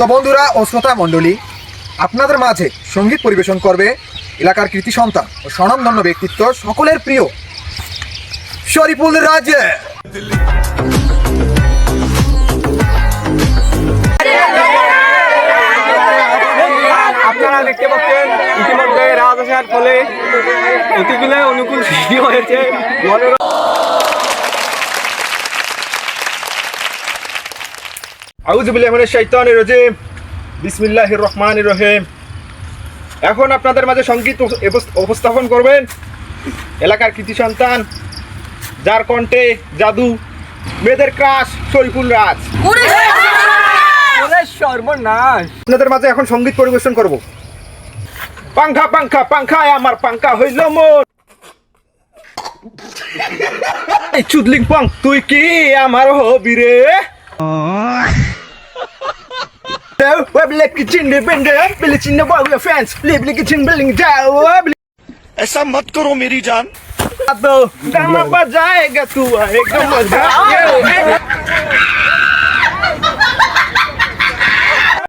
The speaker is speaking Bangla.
তো বন্ধুরা ও শ্রোতা মণ্ডলী, আপনাদের মাঝে সংগীত পরিবেশন করবে এলাকার কৃতি সন্তান ও স্বনামধন্য ব্যক্তিত্ব সকলের প্রিয় শরীফুল রাজে। আপনারা দেখতে ইতিমধ্যে রাজ আসার ফলে অতিগুলো অনুকূল হয়েছে। মনোরম আউজুবিল্লাহ মিনাশ শাইতানির রাজিম। বিসমিল্লাহির রহমানির রহিম। এখন আপনাদের মাঝে সংগীত উপস- উপস্থাপন করবেন এলাকার কৃতি সন্তান যার কণ্ঠে জাদু মেয়েদের ক্রাশ শরীফুল রাজ। আপনাদের মাঝে এখন সংগীত পরিবেশন করব। পাংখা পাংখা পাংখায় আমার পাংখা হইল মোর এই চুদলিং পং তুই কি আমার হবি রে? ऐसा मत करो मेरी जान तो गाना बजाएगा तू आएगा मजा